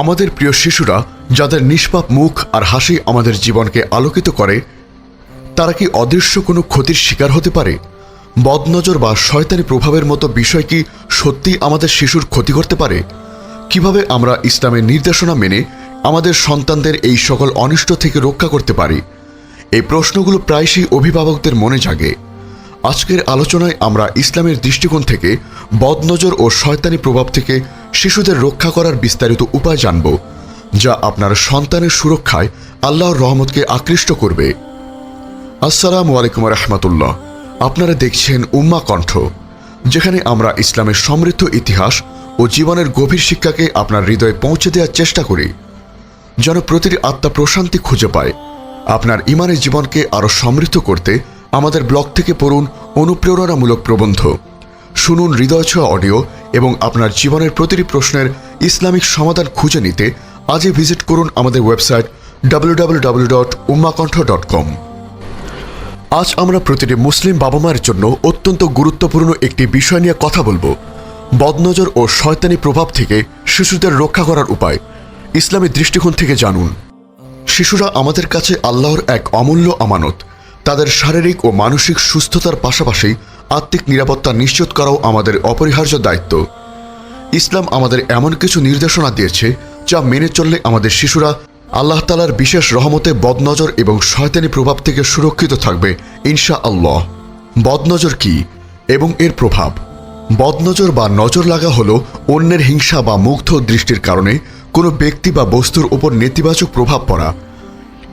আমাদের প্রিয় শিশুরা যাদের নিষ্পাপ মুখ আর হাসি আমাদের জীবনকে আলোকিত করে, তারা কি অদৃশ্য কোনো ক্ষতির শিকার হতে পারে? বদনজর বা শয়তানি প্রভাবের মতো বিষয় কি সত্যি আমাদের শিশুর ক্ষতি করতে পারে? কীভাবে আমরা ইসলামের নির্দেশনা মেনে আমাদের সন্তানদের এই সকল অনিষ্ট থেকে রক্ষা করতে পারি? এই প্রশ্নগুলো প্রায়শই অভিভাবকদের মনে জাগে। আজকের আলোচনায় আমরা ইসলামের দৃষ্টিকোণ থেকে বদনজর ও শয়তানি প্রভাব থেকে শিশুদের রক্ষা করার বিস্তারিত উপায় জানব, যা আপনার সন্তানের সুরক্ষায় আল্লাহর রহমতকে আকৃষ্ট করবে। আসসালামু আলাইকুম রহমতুল্লাহ। আপনারা দেখছেন উম্মা কণ্ঠ, যেখানে আমরা ইসলামের সমৃদ্ধ ইতিহাস ও জীবনের গভীর শিক্ষাকে আপনার হৃদয়ে পৌঁছে দেওয়ার চেষ্টা করি, যেন প্রতিটি আত্মা প্রশান্তি খুঁজে পায়। আপনার ইমানের জীবনকে আরও সমৃদ্ধ করতে আমাদের ব্লগ থেকে পড়ুন অনুপ্রেরণামূলক প্রবন্ধ। শুনুন হৃদয় অডিও এবং আপনার জীবনের প্রতিটি প্রশ্নের ইসলামিক সমাধান খুঁজে নিতে আজই ভিজিট করুন আমাদের ওয়েবসাইট www.ummakantha.com আজ আমরা প্রতিটি মুসলিম বাবা মায়ের জন্য অত্যন্ত গুরুত্বপূর্ণ একটি বিষয় নিয়ে কথা বলব, বদনজর ও শয়তানি প্রভাব থেকে শিশুদের রক্ষা করার উপায়। ইসলামী দৃষ্টিকোণ থেকে জানুন। শিশুরা আমাদের কাছে আল্লাহর এক অমূল্য আমানত। তাদের শারীরিক ও মানসিক সুস্থতার পাশাপাশি আত্মিক নিরাপত্তা নিশ্চিত করাও আমাদের অপরিহার্য দায়িত্ব। ইসলাম আমাদের এমন কিছু নির্দেশনা দিয়েছে, যা মেনে চললে আমাদের শিশুরা আল্লাহ তালার বিশেষ রহমতে বদনজর এবং শয়তানি প্রভাব থেকে সুরক্ষিত থাকবে ইনশা আল্লাহ বদনজর কি এবং এর প্রভাব? বদনজর বা নজর লাগা হল অন্যের হিংসা বা মুগ্ধ দৃষ্টির কারণে কোনো ব্যক্তি বা বস্তুর উপর নেতিবাচক প্রভাব পড়া।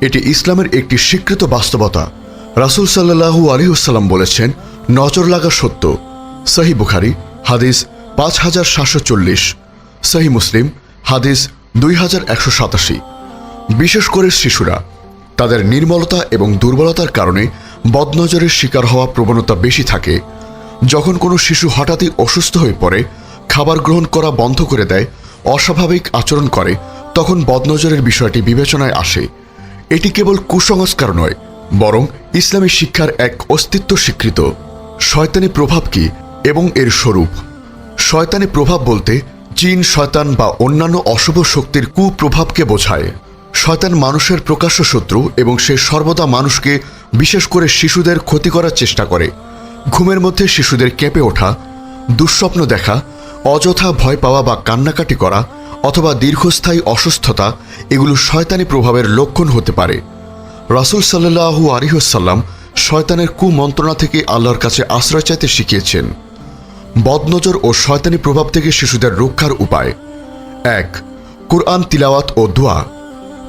এটি ইসলামের একটি স্বীকৃত বাস্তবতা। রাসুল সাল্লাহু আলিউসাল্লাম বলেছেন নজর লাগা সত্য। সহি বুখারি, হাদিস পাঁচ হাজার সাতশো চল্লিশ। সহি মুসলিম, হাদিস দুই হাজার একশো সাতাশি। বিশেষ করে শিশুরা, তাদের নির্মলতা এবং দুর্বলতার কারণে বদনজরের শিকার হওয়া প্রবণতা বেশি থাকে। যখন কোনো শিশু হঠাৎই অসুস্থ হয়ে পড়ে, খাবার গ্রহণ করা বন্ধ করে দেয়, অস্বাভাবিক আচরণ করে, তখন বদনজরের বিষয়টি বিবেচনায় আসে। এটি কেবল কুসংস্কার নয়, বরং ইসলামী শিক্ষার এক অস্তিত্ব স্বীকৃত। শয়তানি প্রভাব কি এবং এর স্বরূপ? শয়তানি প্রভাব বলতে জিন, শয়তান বা অন্যান্য অশুভ শক্তির কুপ্রভাবকে বোঝায়। শয়তান মানুষের প্রকাশ্য শত্রু এবং সে সর্বদা মানুষকে, বিশেষ করে শিশুদের ক্ষতি করার চেষ্টা করে। ঘুমের মধ্যে শিশুদের কেঁপে ওঠা, দুঃস্বপ্ন দেখা, অযথা ভয় পাওয়া বা কান্নাকাটি করা অথবা দীর্ঘস্থায়ী অসুস্থতা, এগুলো শয়তানি প্রভাবের লক্ষণ হতে পারে। রাসুল সাল্লাহু আলিহসাল্লাম শয়তানের কুমন্ত্রণা থেকে আল্লাহর কাছে আশ্রয় চাইতে শিখিয়েছেন। বদনজর ও শয়তানি প্রভাব থেকে শিশুদের রক্ষার উপায়। এক, কোরআন তিলাওয়াত ও দোয়া।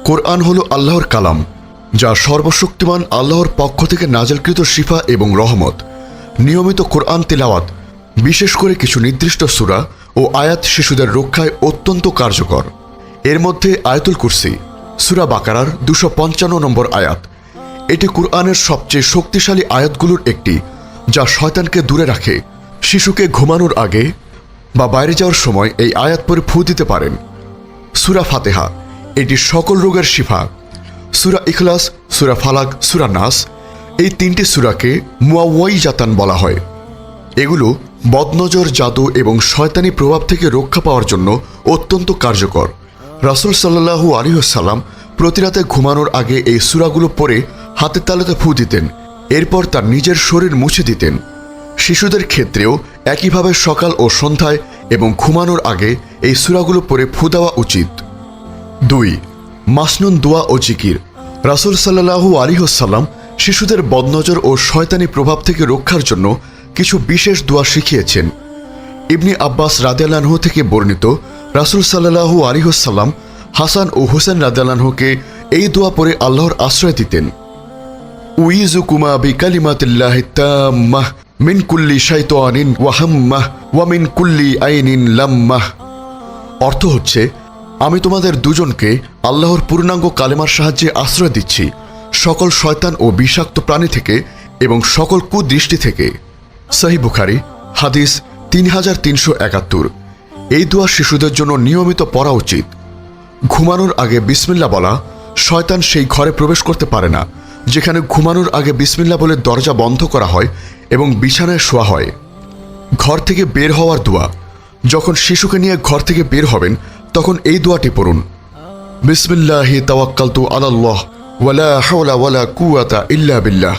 কোরআন হল আল্লাহর কালাম, যা সর্বশক্তিমান আল্লাহর পক্ষ থেকে নাজলকৃত শিফা এবং রহমত। নিয়মিত কোরআন তিলাওয়াত, বিশেষ করে কিছু নির্দিষ্ট সুরা ও আয়াত শিশুদের রক্ষায় অত্যন্ত কার্যকর। এর মধ্যে আয়াতুল কুরসি, সুরা বাকারার দুশো পঞ্চান্ন নম্বর আয়াত এটি কুরআনের সবচেয়ে শক্তিশালী আয়াতগুলোর একটি, যা শয়তানকে দূরে রাখে, শিশুকে ঘুমানোর আগে বা বাইরে যাওয়ার সময় এই আয়াত পরে ফু দিতে পারেন। সুরা ফাতেহা, এটি সকল রোগের শিফা। সুরা ইখলাস, সুরা ফালাক, সুরা নাস, এই তিনটি সুরাকে মুয়াওয়াই জাতান বলা হয়। এগুলো বদনজর, জাদু এবং শয়তানি প্রভাব থেকে রক্ষা পাওয়ার জন্য অত্যন্ত কার্যকর। রাসুল সাল্লাহু আলিহাল্লাম প্রতিরাতে ঘুমানোর আগে এই সুরাগুলো পরে হাতের তালেতে ফু দিতেন, এরপর তার নিজের শরীর মুছে দিতেন। শিশুদের ক্ষেত্রেও একইভাবে সকাল ও সন্ধ্যায় এবং ঘুমানোর আগে এই সুরাগুলো পরে ফু দেওয়া উচিত। দুই, মাসনুন দোয়া ও জিকির। রাসুল সাল্লাহু আলিহসাল্লাম শিশুদের বদনজর ও শয়তানি প্রভাব থেকে রক্ষার জন্য কিছু বিশেষ দোয়া শিখিয়েছেন। ইবনি আব্বাস রাদেলানহু থেকে বর্ণিত রাসুল সাল্লাহু আলিহসাল্লাম হাসান ও হুসেন রাদেলানহুকে এই দোয়া পরে আল্লাহর আশ্রয় দিতেন। উইজুকুমা বিকালিমাতিল্লাহি তাম্মাহ মিন কুল্লি শাইতানিন ওয়াহাম্মাহ ওয়া মিন কুল্লি আইনিন লাম্মাহ অর্থ হচ্ছে, আমি তোমাদের দুজনকে আল্লাহর পূর্ণাঙ্গ কালেমার সাহায্যে আশ্রয় দিচ্ছি, সকল শয়তান ও বিষাক্ত প্রাণী থেকে এবং সকল কুদৃষ্টি থেকে। সাহি বুখারি, হাদিস তিন হাজার তিনশো একাত্তর। এই দোয়া শিশুদের জন্য নিয়মিত পড়া উচিত। ঘুমানোর আগে বিসমিল্লা বলা, শয়তান সেই ঘরে প্রবেশ করতে পারে না। যেখানে ঘুমানোর আগে বিসমিল্লা বলে দরজা বন্ধ করা হয় এবং বিছানায় শোয়া হয়। ঘর থেকে বের হওয়ার দোয়া। যখন শিশুকে নিয়ে ঘর থেকে বের হবেন, তখন এই দোয়াটি পড়ুন। বিসমিল্লাহি তাওয়াক্কালতু আলাল্লাহ, ওয়ালা হাওলা ওয়ালা কুওয়াতা ইল্লা বিল্লাহ।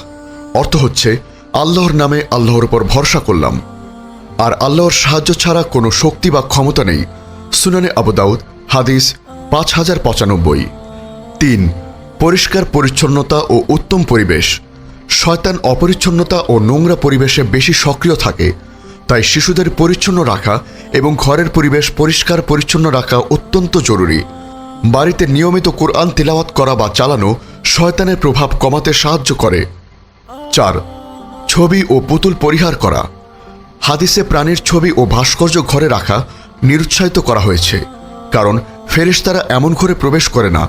অর্থ হচ্ছে, আল্লাহর নামে আল্লাহর উপর ভরসা করলাম। আর আল্লাহর সাহায্য ছাড়া কোনো শক্তি বা ক্ষমতা নেই। সুনানে আবু দাউদ, হাদিস পাঁচ হাজার পঁচানব্বই। তিন পরিষ্কার পরিচ্ছন্নতা ও উত্তম পরিবেশ। শয়তান অপরিচ্ছন্নতা ও নোংরা পরিবেশে বেশি সক্রিয় থাকে, তাই শিশুদের পরিচ্ছন্ন রাখা এবং ঘরের পরিবেশ পরিষ্কার পরিচ্ছন্ন রাখা অত্যন্ত জরুরি। বাড়িতে নিয়মিত কোরআন তিলাওয়াত করা বা চালানো শয়তানের প্রভাব কমাতে সাহায্য করে। চার, ছবি ও পুতুল পরিহার করা। হাদিসে প্রাণীর ছবি ও ভাস্কর্য ঘরে রাখা নিরুৎসাহিত করা হয়েছে, কারণ ফেরেশতারা এমন ঘরে প্রবেশ করে না।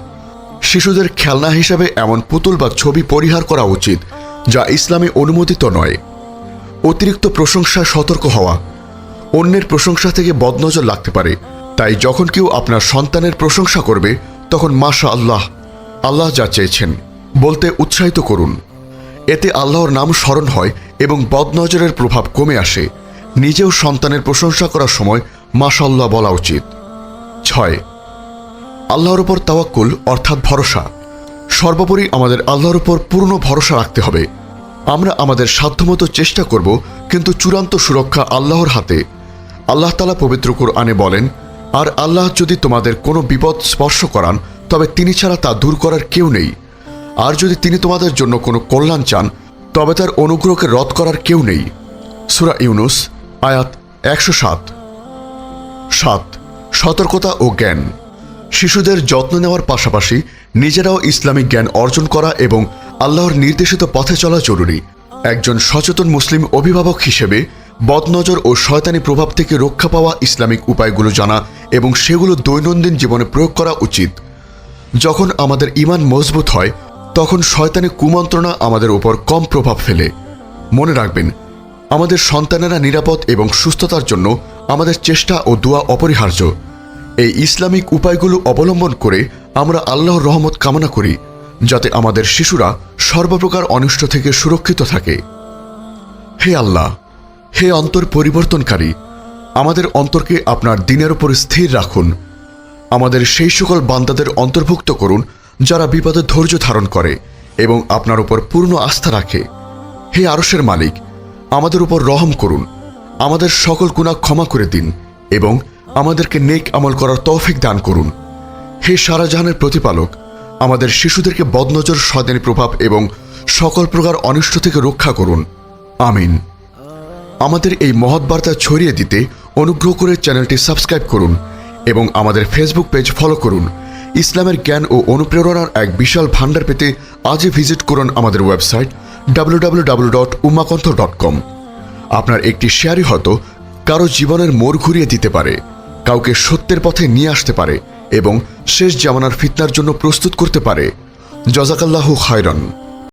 শিশুদের খেলনা হিসাবে এমন পুতুল বা ছবি পরিহার করা উচিত, যা ইসলামে অনুমোদিত নয়। অতিরিক্ত প্রশংসায় সতর্ক হওয়া। অন্যের প্রশংসা থেকে বদনজর লাগতে পারে। তাই যখন কেউ আপনার সন্তানের প্রশংসা করবে, তখন মাশা আল্লাহ আল্লাহ যা চেয়েছেন, বলতে উৎসাহিত করুন। এতে আল্লাহর নাম স্মরণ হয় এবং বদনজরের প্রভাব কমে আসে। নিজেও সন্তানের প্রশংসা করার সময় মাশাল্লাহ বলা উচিত। ছয় আল্লাহর উপর তাওয়াক্কুল অর্থাৎ ভরসা। সর্বোপরি আমাদের আল্লাহর উপর পূর্ণ ভরসা রাখতে হবে। আমরা আমাদের সাধ্যমতো চেষ্টা করব, কিন্তু চূড়ান্ত সুরক্ষা আল্লাহর হাতে। আল্লাহ তালা পবিত্র আনে বলেন, আর আল্লাহ যদি তোমাদের কোনো বিপদ স্পর্শ করান, তবে তিনি ছাড়া তা দূর করার কেউ নেই। আর যদি তিনি তোমাদের জন্য কোনো কল্যাণ চান, তবে তার অনুগ্রহকে রদ করার কেউ নেই। সুরা ইউনুস, আয়াত একশো সাত। সাত, সতর্কতা ও জ্ঞান। শিশুদের যত্ন নেওয়ার পাশাপাশি নিজেরাও ইসলামিক জ্ঞান অর্জন করা এবং আল্লাহর নির্দেশিত পথে চলা জরুরি। একজন সচেতন মুসলিম অভিভাবক হিসেবে বদনজর ও শয়তানি প্রভাব থেকে রক্ষা পাওয়া ইসলামিক উপায়গুলো জানা এবং সেগুলো দৈনন্দিন জীবনে প্রয়োগ করা উচিত। যখন আমাদের ইমান মজবুত হয়, তখন শয়তানি কুমন্ত্রণা আমাদের উপর কম প্রভাব ফেলে। মনে রাখবেন, আমাদের সন্তানেরা নিরাপদ এবং সুস্থতার জন্য আমাদের চেষ্টা ও দোয়া অপরিহার্য। এই ইসলামিক উপায়গুলো অবলম্বন করে আমরা আল্লাহর রহমত কামনা করি, যাতে আমাদের শিশুরা সর্বপ্রকার অনিষ্ট থেকে সুরক্ষিত থাকে। হে আল্লাহ, হে অন্তর পরিবর্তনকারী, আমাদের অন্তরকে আপনার দিনের উপর স্থির রাখুন। আমাদের সেই সকল বান্দাদের অন্তর্ভুক্ত করুন, যারা বিপদে ধৈর্য ধারণ করে এবং আপনার উপর পূর্ণ আস্থা রাখে। হে আরসের মালিক, আমাদের উপর রহম করুন। আমাদের সকল গুণা ক্ষমা করে দিন এবং আমাদেরকে নেক আমল করার তৌফিক দান করুন। হে সারাজাহানের প্রতিপালক, আমাদের শিশুদেরকে বদনজর স্বাধীন প্রভাব এবং সকল প্রকার অনিষ্ট থেকে রক্ষা করুন। আমিন। আমাদের এই মহৎ বার্তা ছড়িয়ে দিতে অনুগ্রহ করে চ্যানেলটি সাবস্ক্রাইব করুন এবং আমাদের ফেসবুক পেজ ফলো করুন। ইসলামের জ্ঞান ও অনুপ্রেরণার এক বিশাল ভান্ডার পেতে আজই ভিজিট করুন আমাদের website W dot Umakanth dot com আপনার একটি শেয়ারই হয়তো কারও জীবনের মোড় ঘুরিয়ে দিতে পারে। কাউকে সত্যের পথে নিয়ে আসতে পারে এবং শেষ জামানার ফিতনার জন্য প্রস্তুত করতে পারে। জজাকাল্লাহু খায়রন।